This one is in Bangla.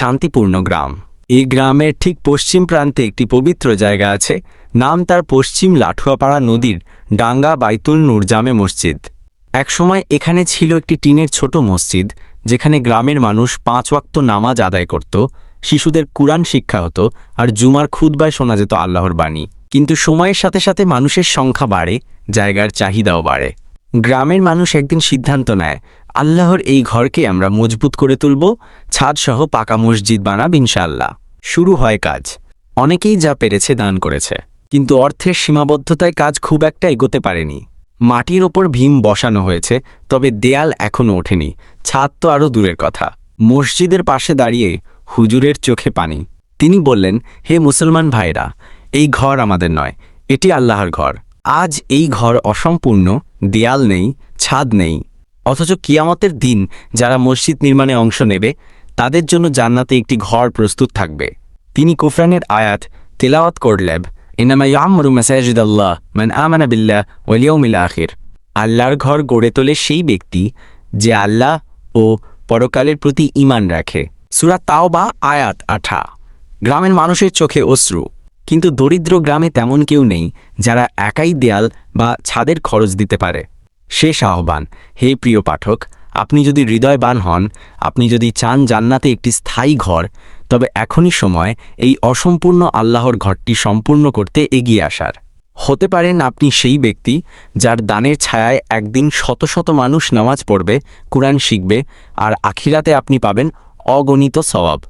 শান্তিপূর্ণ গ্রাম। এই গ্রামের ঠিক পশ্চিম প্রান্তে একটি পবিত্র জায়গা আছে, নাম তার পশ্চিম লাঠুয়াপাড়া নদীর ডাঙ্গা বাইতুল নূর জামে মসজিদ। একসময় এখানে ছিল একটি টিনের ছোট মসজিদ, যেখানে গ্রামের মানুষ পাঁচ ওয়াক্ত নামাজ আদায় করত, শিশুদের কুরআন শিক্ষা হতো আর জুমার খুদবায় শোনা যেত আল্লাহর বাণী। কিন্তু সময়ের সাথে সাথে মানুষের সংখ্যা বাড়ে, জায়গার চাহিদাও বাড়ে। গ্রামের মানুষ একদিন সিদ্ধান্ত নেয় আল্লাহর এই ঘরকে আমরা মজবুত করে তুলব, ছাদসহ পাকা মসজিদ বানাব ইনশাআল্লাহ। শুরু হয় কাজ। অনেকেই যা পেরেছে দান করেছে। কিন্তু অর্থের সীমাবদ্ধতায় কাজ খুব একটা এগোতে পারেনি। মাটির ওপর ভীম বসানো হয়েছে, তবে দেয়াল এখনও ওঠেনি। ছাদ তো আরও দূরের কথা। মসজিদের পাশে দাঁড়িয়ে হুজুরের চোখে পানি। তিনি বললেন, হে মুসলমান ভাইরা, এই ঘর আমাদের নয়, এটি আল্লাহর ঘর। আজ এই ঘর অসম্পূর্ণ, দেয়াল নেই, ছাদ নেই। অথচ কিয়ামতের দিন যারা মসজিদ নির্মাণে অংশ নেবে, তাদের জন্য জান্নাতে একটি ঘর প্রস্তুত থাকবে। তিনি কুফরানের আয়াত, তেলাওয়াত করলেব ইনামা ইয়ামরু মান আমানা বিল্লাহ ওয়াল ইয়াউমিল আখির। আল্লাহর ঘর গড়ে তোলে সেই ব্যক্তি যে আল্লাহ ও পরকালের প্রতি ঈমান রাখে। সুরা তাও বা আয়াত আঠা। গ্রামের মানুষের চোখে অশ্রু। কিন্তু দরিদ্র গ্রামে তেমন কেউ নেই যারা একাই দেয়াল বা ছাদের খরচ দিতে পারে। শেষ আহ্বান, হে প্রিয় পাঠক, আপনি যদি হৃদয়বান হন, আপনি যদি চান জান্নাতে একটি স্থায়ী ঘর, তবে এখনই সময় এই অসম্পূর্ণ আল্লাহর ঘরটি সম্পূর্ণ করতে এগিয়ে আসার। হতে পারেন আপনি সেই ব্যক্তি যার দানের ছায়ায় একদিন শত শত মানুষ নামাজ পড়বে, কোরআন শিখবে, আর আখিরাতে আপনি পাবেন অগণিত সওয়াব।